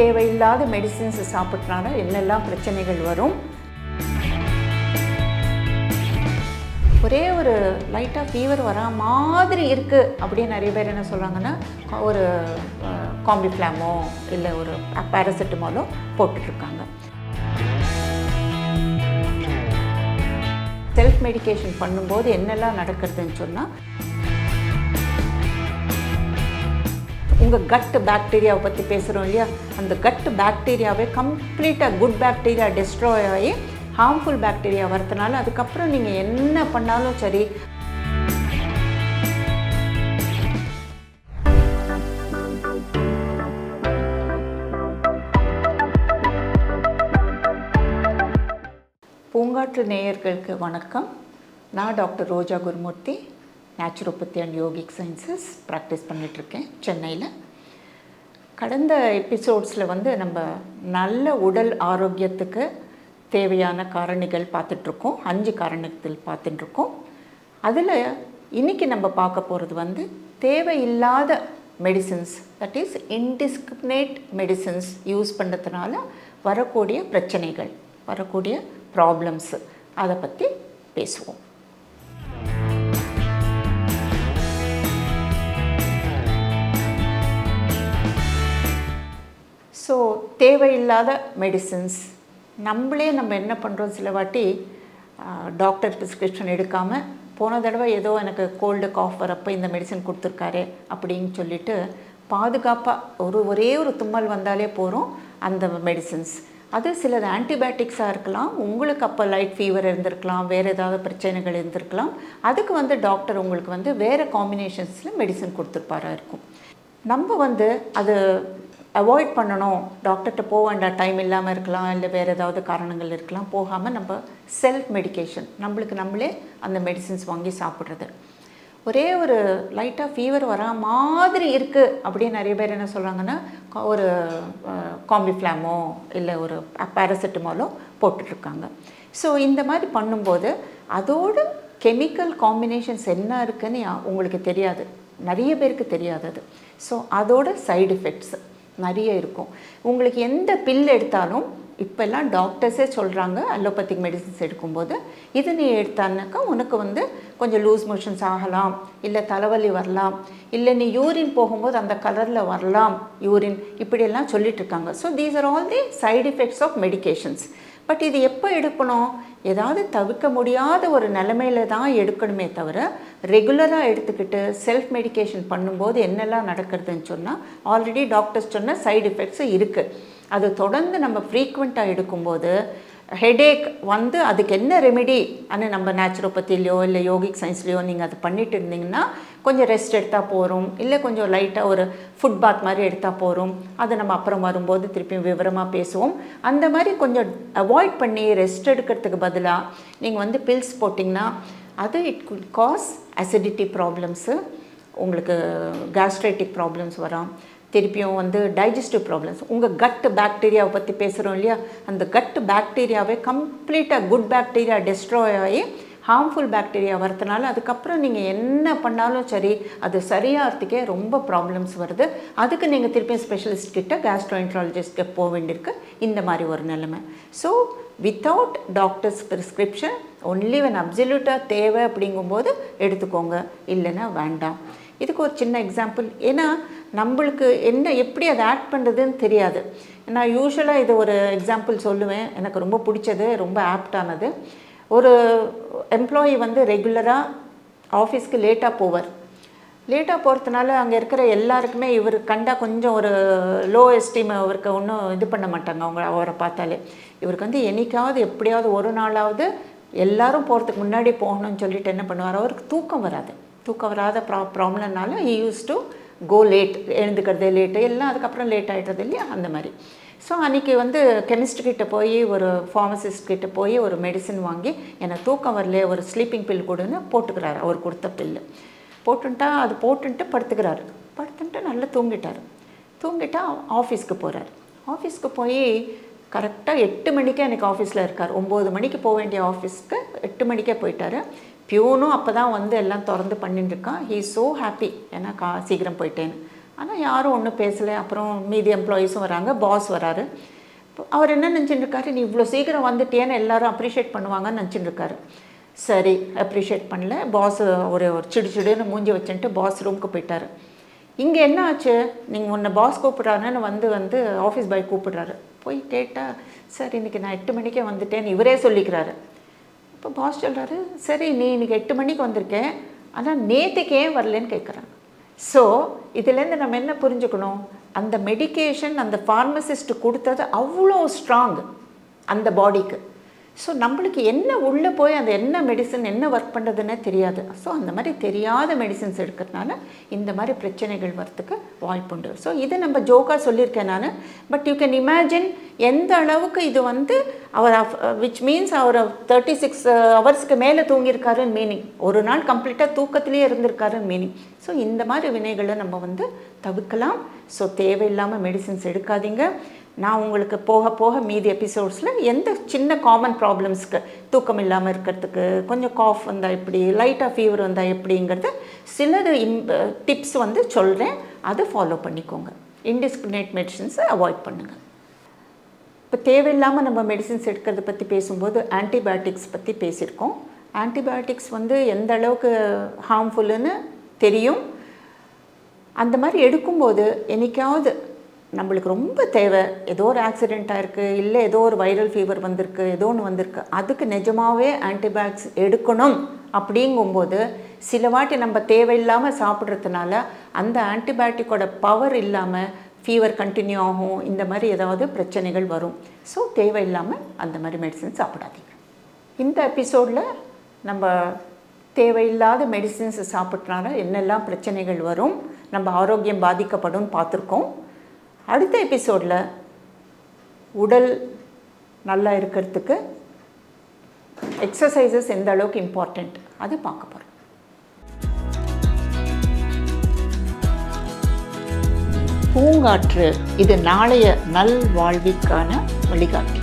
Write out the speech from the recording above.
தேவையில்லாத மெடிசின்ஸ் சாப்பிட்றனால என்னெல்லாம் பிரச்சனைகள் வரும்? ஒரே ஒரு லைட்டாக ஃபீவர் வரா மாதிரி இருக்குது அப்படின்னு நிறைய பேர் என்ன சொல்கிறாங்கன்னா ஒரு காம்பிஃப்ளாமோ இல்லை ஒரு பேராசிட்டமாலோ போட்டுட்ருக்காங்க. செல்ஃப் மெடிக்கேஷன் பண்ணும்போது என்னெல்லாம் நடக்கிறதுன்னு சொன்னால் உங்கள் கட்டு பாக்டீரியாவை பற்றி பேசுகிறோம் இல்லையா? அந்த கட்டு பாக்டீரியாவே கம்ப்ளீட்டாக குட் பாக்டீரியா டெஸ்ட்ராய் ஆகி ஹார்ம்ஃபுல் பாக்டீரியா வரதுனால அதுக்கப்புறம் நீங்கள் என்ன பண்ணாலும் சரி. பூங்காற்று நேயர்களுக்கு வணக்கம். நான் doctor Roja Gurumurthy. Naturopathy and yogic sciences practice பண்ணிகிட்ருக்கேன் சென்னையில். கடந்த எபிசோட்ஸில் வந்து நம்ம நல்ல உடல் ஆரோக்கியத்துக்கு தேவையான காரணிகள் பார்த்துட்ருக்கோம் அஞ்சு காரணத்தில் பார்த்துட்டுருக்கோம். அதில் இன்றைக்கி நம்ம பார்க்க போகிறது வந்து தேவையில்லாத medicines that is indiscriminate medicines use பண்ணுறதுனால வரக்கூடிய பிரச்சனைகள் வரக்கூடிய ப்ராப்ளம்ஸு அதை பற்றி பேசுவோம். தேவையில்லாத மெடிசின்ஸ் நம்மளே நம்ம என்ன பண்ணுறோம் சில வாட்டி டாக்டர் ப்ரிஸ்கிரிப்ஷன் எடுக்காமல் போன தடவை ஏதோ எனக்கு கோல்டு காஃப் வரப்போ இந்த மெடிசன் கொடுத்துருக்காரு அப்படின்னு சொல்லிட்டு பாதுகாப்பாக ஒரு ஒரே ஒரு தும்மல் வந்தாலே போகிறோம் அந்த மெடிசின்ஸ் அது சிலது ஆன்டிபயோட்டிக்ஸாக இருக்கலாம். உங்களுக்கு அப்போ லைட் ஃபீவர் இருந்திருக்கலாம். வேறு ஏதாவது பிரச்சனைகள் இருந்திருக்கலாம். அதுக்கு வந்து டாக்டர் உங்களுக்கு வந்து வேறு காம்பினேஷன்ஸில் மெடிசன் கொடுத்துருப்பாரா இருக்கும். நம்ம வந்து அது அவாய்ட் பண்ணணும். டாக்டர்கிட்ட போக வேண்டாம். டைம் இல்லாமல் இருக்கலாம். இல்லை வேறு ஏதாவது காரணங்கள் இருக்கலாம். போகாமல் நம்ம செல்ஃப் மெடிக்கேஷன் நம்மளுக்கு நம்மளே அந்த மெடிசின்ஸ் வாங்கி சாப்பிட்றது. ஒரே ஒரு லைட்டாக ஃபீவர் வரா மாதிரி இருக்குது அப்படின்னு நிறைய பேர் என்ன சொல்கிறாங்கன்னா ஒரு காம்பிஃப்ளாமோ இல்லை ஒரு பேராசிட்டமாலோ போட்டுட்ருக்காங்க. ஸோ இந்த மாதிரி பண்ணும்போது அதோட கெமிக்கல் காம்பினேஷன்ஸ் என்ன இருக்குன்னு உங்களுக்கு தெரியாது. நிறைய பேருக்கு தெரியாது அது ஸோ அதோட சைடு எஃபெக்ட்ஸ் நிறைய இருக்கும். உங்களுக்கு எந்த பில் எடுத்தாலும் இப்போல்லாம் டாக்டர்ஸே சொல்கிறாங்க அலோபத்திக் மெடிசின்ஸ் எடுக்கும்போது இது நீ எடுத்தானாக்கா உனக்கு வந்து கொஞ்சம் லூஸ் மோஷன்ஸ் ஆகலாம் இல்லை தலைவலி வரலாம் இல்லை நீ யூரின் போகும்போது அந்த கலரில் வரலாம் யூரின் இப்படியெல்லாம் சொல்லிட்டு இருக்காங்க. So these are all the side effects of medications but இது எப்போ எடுக்கணும்? ஏதாவது தவிர்க்க முடியாத ஒரு நிலமையில தான் எடுக்கணுமே தவிர ரெகுலராக எடுத்துக்கிட்டு செல்ஃப் மெடிகேஷன் பண்ணும்போது என்னெல்லாம் நடக்கிறதுன்னு சொன்னால் ஆல்ரெடி டாக்டர்ஸ் சொன்ன சைடு எஃபெக்ட்ஸ் இருக்குது அது தொடர்ந்து நம்ம ஃப்ரீக்வெண்ட்டாக எடுக்கும்போது ஹெடேக் வந்து அதுக்கு என்ன ரெமெடி ஆனால் நம்ம நேச்சுரோபத்திலையோ இல்லை யோகிக் சயின்ஸ்லேயோ நீங்கள் அது பண்ணிட்டு இருந்தீங்கன்னா கொஞ்சம் ரெஸ்ட் எடுத்தால் போகிறோம் இல்லை கொஞ்சம் லைட்டாக ஒரு ஃபுட் பாத் மாதிரி எடுத்தால் போகிறோம் அதை நம்ம அப்புறம் வரும்போது திருப்பியும் விவரமாக பேசுவோம். அந்த மாதிரி கொஞ்சம் அவாய்ட் பண்ணி ரெஸ்ட் எடுக்கிறதுக்கு பதிலாக நீங்கள் வந்து பில்ஸ் போட்டிங்கன்னா அது it could cause acidity problems உங்களுக்கு கேஸ்ட்ரைட்டிக் ப்ராப்ளம்ஸ் வரும். திருப்பியும் வந்து டைஜஸ்டிவ் ப்ராப்ளம்ஸ் உங்கள் கட்டு பாக்டீரியாவை பற்றி பேசுகிறோம் இல்லையா? அந்த கட்டு பாக்டீரியாவே கம்ப்ளீட்டாக குட் பாக்டீரியா டெஸ்ட்ராய் ஆகி ஹார்ம்ஃபுல் பாக்டீரியா வரதுனால அதுக்கப்புறம் நீங்கள் என்ன பண்ணாலும் சரி அது சரியாகிறதுக்கே ரொம்ப ப்ராப்ளம்ஸ் வருது. அதுக்கு நீங்கள் திருப்பியும் ஸ்பெஷலிஸ்ட் கிட்ட கேஸ்ட்ரோஎன்ட்ராலஜிஸ்ட்க்கு போக வேண்டியிருக்கு. இந்த மாதிரி ஒரு நிலைமை. So without doctors prescription only when அப்சல்யூட்டாக தேவை அப்படிங்கும்போது எடுத்துக்கோங்க. இல்லைன்னா வேண்டாம். இதுக்கு ஒரு சின்ன எக்ஸாம்பிள் ஏன்னா நம்மளுக்கு என்ன எப்படி அதை ஆட் பண்ணுறதுன்னு தெரியாது. நான் யூஸ்வலாக இது ஒரு எக்ஸாம்பிள் சொல்லுவேன். எனக்கு ரொம்ப பிடிச்சது ரொம்ப ஆப்டானது ஒரு எம்ப்ளாயி வந்து ரெகுலராக ஆஃபீஸ்க்கு லேட்டாக போவார். லேட்டாக போகிறதுனால அங்கே இருக்கிற எல்லாருக்குமே இவர் கண்டால் கொஞ்சம் ஒரு லோ எஸ்டீம் அவருக்கு ஒன்றும் இது பண்ண மாட்டாங்க அவங்க அவரை பார்த்தாலே. இவருக்கு வந்து என்னைக்காவது எப்படியாவது ஒரு நாளாவது எல்லாரும் போகிறதுக்கு முன்னாடி போகணும்னு சொல்லிட்டு என்ன பண்ணுவார்? அவருக்கு தூக்கம் வராது. தூக்கம் வராத ப்ரா ப்ராப்ளம்னால he use to go late எழுந்துக்கிறதே late எல்லாம் அதுக்கப்புறம் லேட் ஆகிடுறது இல்லையா? அந்த மாதிரி. ஸோ அன்றைக்கி வந்து கெமிஸ்ட் கிட்டே போய் ஒரு ஃபார்மசிஸ்ட் கிட்ட போய் ஒரு மெடிசின் வாங்கி எனக்கு தூக்கம் வரல ஒரு ஸ்லீப்பிங் பில் கொடுன்னு போட்டுக்கிறாரு அவர் கொடுத்த பில்லு போட்டுன்ட்டா அது போட்டுன்ட்டு படுத்துக்கிறாரு. படுத்துன்ட்டு நல்லா தூங்கிட்டார். தூங்கிட்டா ஆஃபீஸ்க்கு போகிறார் ஆஃபீஸ்க்கு போய் கரெக்டாக எட்டு மணிக்கே எனக்கு ஆஃபீஸில் இருக்கார். ஒம்பது மணிக்கு போக வேண்டிய ஆஃபீஸ்க்கு எட்டு மணிக்கே போயிட்டார். பியூனும் அப்போ தான் வந்து எல்லாம் திறந்து பண்ணிட்டுருக்கான். ஹீ ஸோ ஹாப்பி ஏன்னா கா சீக்கிரம் போயிட்டேன்னு. ஆனால் யாரும் ஒன்றும் பேசலை. அப்புறம் மீதி எம்ப்ளாயீஸும் வராங்க. பாஸ் வராரு. இப்போ அவர் என்ன நினச்சிட்டு இருக்காரு நீ இவ்வளோ சீக்கிரம் வந்துட்டேன்னு எல்லாரும் அப்ரிஷியேட் பண்ணுவாங்கன்னு நினச்சிட்டு இருக்காரு சரி அப்ரிஷியேட் பண்ணல. பாஸ் ஒரு ஒரு சிடு சிடுன்னு மூஞ்சி வச்சுட்டு பாஸ் ரூமுக்கு போயிட்டார். இங்கே என்ன ஆச்சு? நீங்கள் உன்னை பாஸ் கூப்பிட்றாருன்னு வந்து வந்து ஆஃபீஸ் பாய் கூப்பிட்றாரு. போய் கேட்டால் சார் இன்றைக்கி நான் எட்டு மணிக்கே வந்துட்டேன்னு இவரே சொல்லிக்கிறாரு. இப்போ பாஸ் சொல்கிறாரு சரி நீ இன்னைக்கு எட்டு மணிக்கு வந்திருக்கேன். ஆனால் நேற்றுக்கு ஏன் வரலன்னு கேட்குறாங்க ஸோ இதுலேருந்து நம்ம என்ன புரிஞ்சுக்கணும்? அந்த மெடிக்கேஷன் அந்த ஃபார்மசிஸ்ட் கொடுத்தது அவ்வளோ ஸ்ட்ராங் அந்த பாடிக்கு ஸோ நம்மளுக்கு என்ன உள்ளே போய் அந்த என்ன மெடிசன் என்ன ஒர்க் பண்ணுறதுன்னே தெரியாது. ஸோ அந்த மாதிரி தெரியாத மெடிசன்ஸ் எடுக்கிறதுனால இந்த மாதிரி பிரச்சனைகள் வரத்துக்கு வாய்ப்புண்டு ஸோ இதை நம்ம ஜோக்காக சொல்லியிருக்கேன் நான். பட் யூ கேன் இமேஜின் எந்த அளவுக்கு இது வந்து அவர் விச் மீன்ஸ் அவர் தேர்ட்டி சிக்ஸ் ஹவர்ஸ்க்கு மேலே தூங்கியிருக்காருன்னு மீனிங் ஒரு நாள் கம்ப்ளீட்டாக தூக்கத்திலே இருந்திருக்காருன்னு மீனிங் ஸோ இந்த மாதிரி வினைகளை நம்ம வந்து தவிர்க்கலாம். ஸோ தேவையில்லாமல் மெடிசின்ஸ் எடுக்காதீங்க. நான் உங்களுக்கு போக போக மீதி எபிசோட்ஸில் எந்த சின்ன காமன் ப்ராப்ளம்ஸ்க்கு தூக்கம் இல்லாமல் இருக்கிறதுக்கு கொஞ்சம் காஃப் வந்தால் எப்படி லைட்டாக ஃபீவர் வந்தால் எப்படிங்கிறது சிலது இம் டிப்ஸ் வந்து சொல்கிறேன் அதை ஃபாலோ பண்ணிக்கோங்க. இன்டிஸ்கிரிமினேட் மெடிசின்ஸை அவாய்ட் பண்ணுங்கள் இப்போ தேவையில்லாமல் நம்ம மெடிசின்ஸ் எடுக்கிறத பற்றி பேசும்போது ஆன்டிபயோட்டிக்ஸ் பற்றி பேசியிருக்கோம். ஆன்டிபயோட்டிக்ஸ் வந்து எந்த அளவுக்கு ஹார்ம்ஃபுல்லுன்னு தெரியும். அந்த மாதிரி எடுக்கும்போது என்னைக்காவது நம்மளுக்கு ரொம்ப தேவை. ஏதோ ஒரு ஆக்சிடெண்ட் இருக்குது இல்லை ஏதோ ஒரு வைரல் ஃபீவர் வந்திருக்கு ஏதோ ஒன்று வந்திருக்கு. அதுக்கு நிஜமாகவே ஆன்டிபயோட்டிக்ஸ் எடுக்கணும் அப்படிங்கும்போது சில வாட்டி நம்ம தேவையில்லாமல் சாப்பிட்றதுனால அந்த ஆன்டிபயாட்டிக்கோட பவர் இல்லாமல் ஃபீவர் கண்டினியூ ஆகும். இந்த மாதிரி ஏதாவது பிரச்சனைகள் வரும். ஸோ தேவையில்லாமல் அந்த மாதிரி மெடிசன் சாப்பிடாதீங்க. இந்த எபிசோடில் நம்ம தேவையில்லாத மெடிசின்ஸ் சாப்பிட்றனால என்னெல்லாம் பிரச்சனைகள் வரும் நம்ம ஆரோக்கியம் பாதிக்கப்படும் பார்த்துருக்கோம். அடுத்த எபிசோடில் உடல் நல்லா இருக்கிறதுக்கு எக்ஸசைசஸ் எந்த அளவுக்கு இம்பார்ட்டண்ட் அது பார்க்க போகிறோம் பூங்காற்று இது நாளைய நல்வாழ்விற்கான வழிகாட்டி.